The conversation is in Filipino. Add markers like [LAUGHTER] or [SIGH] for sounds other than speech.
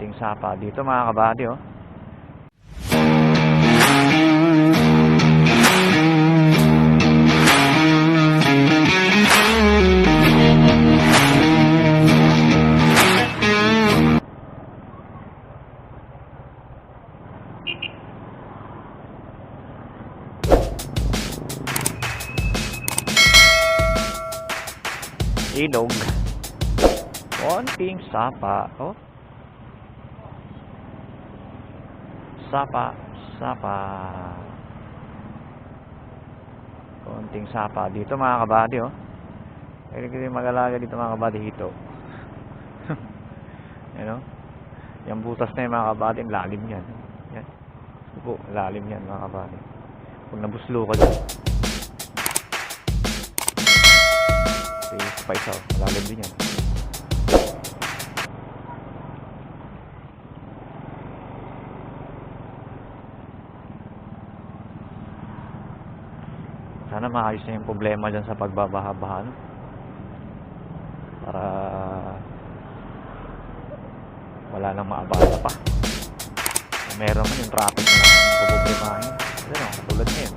Konting sapa dito mga kabady oh. Ilog. Konting sapa. Oh. Sapa, sapa. Konting sapa dito mga kabady oh. Pwede kasi mag-alaga dito mga kabady hito. [LAUGHS] Yan oh. Yung butas na yung mga kabady, lalim yan. Yan. Po, lalim yan mga kabady. Kung nabuslo ka dyan. Sige, pa isa. Malalim din yan. Sana maayos na yung problema dyan sa pagbabaha-baha. No? Para wala nang maabala pa. Meron man yung traffic na lang problemahin. Ano, katulad ngayon.